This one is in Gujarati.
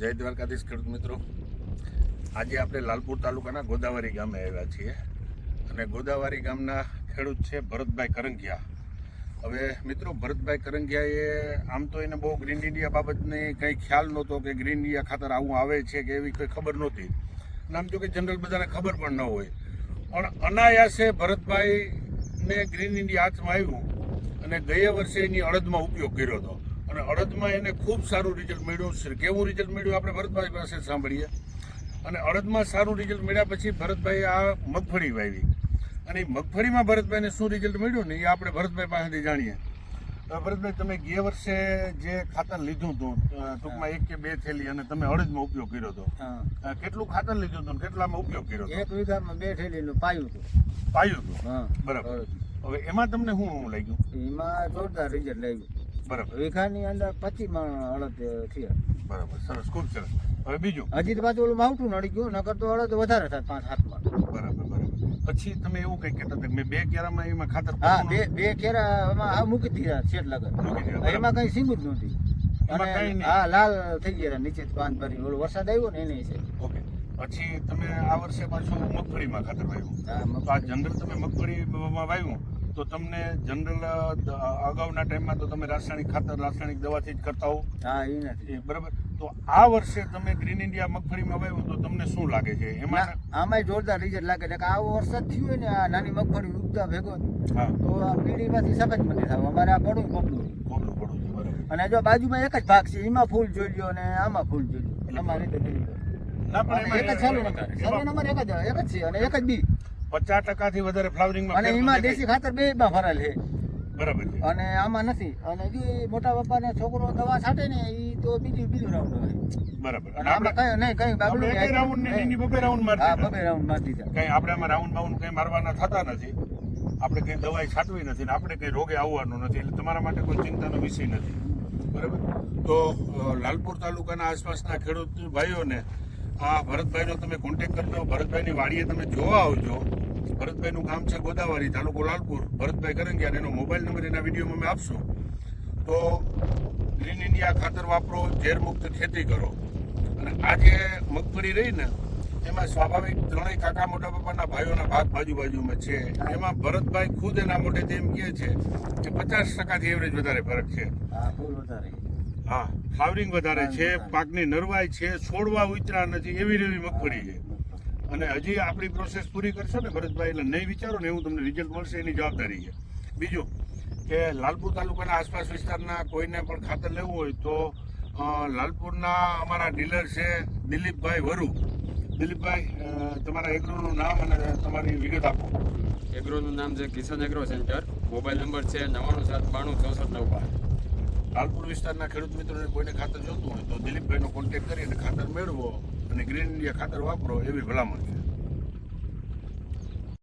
જય દ્વારકાધીશ ખેડૂત મિત્રો. આજે આપણે લાલપુર તાલુકાના ગોદાવરી ગામે આવ્યા છીએ અને ગોદાવરી ગામના ખેડૂત છે ભરતભાઈ કરંગિયા. હવે મિત્રો, ભરતભાઈ કરંગિયાએ આમ તો એને બહુ ગ્રીન ઇન્ડિયા બાબતની કંઈ ખ્યાલ નહોતો કે ગ્રીન ઇન્ડિયા ખાતર આવું આવે છે કે એવી કંઈ ખબર નહોતી. અને આમ જો કે જનરલ બધાને ખબર પણ ન હોય. પણ અનાયાસે ભરતભાઈને ગ્રીન ઇન્ડિયા હાથમાં આવ્યું અને ગયા વર્ષે એની અડદમાં ઉપયોગ કર્યો હતો. અને અડદમાં એને ખૂબ સારું રિઝલ્ટ મળ્યું. છે કેવું રિઝલ્ટ મળ્યું આપણે ભરતભાઈ પાસે સાંભળીએ. અને અડદમાં સારું રિઝલ્ટ મળ્યા પછી ભરતભાઈ આ મગફળી વાવી. અને મગફળીમાં ભરતભાઈને શું રિઝલ્ટ મળ્યું ને એ આપણે ભરતભાઈ પાસેથી જાણીએ. ભરતભાઈ તમે ગયા વર્ષે જે ખાતર લીધું હતું ટૂંકમાં એક કે બે થેલી અને તમે અડદમાં ઉપયોગ કર્યો હતો. કેટલું ખાતર લીધું હતું કેટલામાં ઉપયોગ કર્યો હતો? એક વીઘામાં બે થેલીનું પાયું હતું. પાયું હતું? બરાબર. હવે એમાં તમને શું લાગ્યું? એમાં જોરદાર રિઝલ્ટ લાગ્યું. બરાબર. વીઘાની અંદર પચીસ મણ અડદ થયા. બરાબર સરસ ખૂબ સરસ. હવે બીજું? હજી તો પાછું ઓલું માવઠું નડી ગયું નકર તો અડદ વધારે થાય પાંચ સાતમાં બરાબર બરાબર. પછી તમે એવું કઈ કહેતા હતા મેં બે કેરામાં એમાં ખાતર હા બે બે કેરા એમાં આ મૂકી દીધા શેઠ લગન. એમાં કઈ સીંગું જ નહોતી. અને હા લાલ થઈ ગયા નીચે પાન ભરી ઓલો વરસાદ આવ્યો ને એને છે. ઓકે. પછી તમે આ વર્ષે પાછું મગફળીમાં ખાતર વાવ્યું? આ જનરલ તમે મગફળીમાં વાવ્યું? તો તમને જનરલ અગાઉના ટાઈમમાં તો તમે રાસાયણિક ખાતર રાસાયણિક દવાથી જ કરતા હો હા એ નથી. બરાબર. તો આ વર્ષે તમે ગ્રીન ઇન્ડિયા મગફળીમાં વાવ્યું તો તમને શું લાગે છે? એમાં આમાંય જોરદાર રિઝલ્ટ લાગે છે. કે આ વરસાદ થયો ને આ નાની મગફળી ઉગતા ભેગો તો આ પીડીમાંથી સખત મને થાય. અમારે આ પડું કોપડું કોપડું પડું છે બરાબર. અને જો બાજુમાં એક જ ભાગ છે એમાં ફૂલ જોઈ લ્યો અને આમાં ફૂલ જોઈ લ્યો. અમારે રીતે ના પણ એક જ ચાલુ નંબર ચાલુ નંબર એક જ એક જ છે અને એક જ બી. પચાસ ટકાથી વધારે ફ્લાવરિંગમાં અને એમાં દેશી ખાતર બે માં ફરેલ છે. બરાબર છે. અને આમાં નથી. અને જો મોટા પપ્પાને છોકરો દવા છાંટે ને એ તો બીજું બીજું રાઉન્ડ હોય. બરાબર. અને આપણે કઈ નહીં કઈ આપણે રાઉન્ડ ને એની બબે રાઉન્ડ મારી હા બબે રાઉન્ડ મારી દીધા કઈ આપણે આમાં રાઉન્ડ બાઉન્ડ કઈ મારવાના થતા નથી. આપણે કઈ દવાઈ છાંટવી નથી ને આપણે કઈ રોગે આવવાનું નથી. એટલે તમારા માટે કોઈ ચિંતાનો વિષય નથી. બરાબર? તો લાલપુર તાલુકાના આસપાસના ખેડૂત ભાઈઓને આ ભરતભાઈનો તમે કોન્ટેક્ટ કરજો ભરતભાઈની વાડીએ તમે જોવા આવજો. ભરતભાઈનું ગામ છે ગોદાવરી તાલુકો લાલપુર. ભરતભાઈ કરંગિયા એનો મોબાઈલ નંબર એના વિડીયોમાં અમે આપશું? તો ગ્રીન ઇન્ડિયા ખાતર વાપરો ઝેરમુક્ત ખેતી કરો. અને આ જે મગફળી રહી ને એમાં સ્વાભાવિક ત્રણેય કાકા મોટા પપ્પાના ભાઈઓના ભાગ બાજુ બાજુમાં છે. એમાં ભરતભાઈ ખુદ એના મોટે એમ કહે છે કે પચાસ ટકાથી એવરેજ વધારે ફરક છે. હા ફાવરિંગ ફ્લાવરિંગ વધારે છે પાકની નરવાઈ છે છોડવા ઉતરા નથી એવી રેવી મગફળી છે. અને હજી આપણી પ્રોસેસ પૂરી કરશે ને ભરતભાઈ એટલે નહીં વિચારો ને એવું તમને રિઝલ્ટ મળશે એની જવાબદારી છે. બીજું કે લાલપુર તાલુકાના આસપાસ વિસ્તારના કોઈને પણ ખાતર લેવું હોય તો લાલપુરના અમારા ડીલર છે દિલીપભાઈ વરુ. દિલીપભાઈ તમારા એગ્રોનું નામ અને તમારી વિગત આપો. એગ્રોનું નામ છે Kishan agro centre. Mobile number છે નવ્વાણું સાત બાણું ચોસઠ નવ બાર. લાલપુર વિસ્તારના ખેડૂત મિત્રોને કોઈને ખાતર જોતું હોય તો દિલીપભાઈનો કોન્ટેક્ટ કરી અને ખાતર મેળવો. અને ગ્રીન ઇન્ડિયા ખાતર વાપરો એવી ભલામણ છે.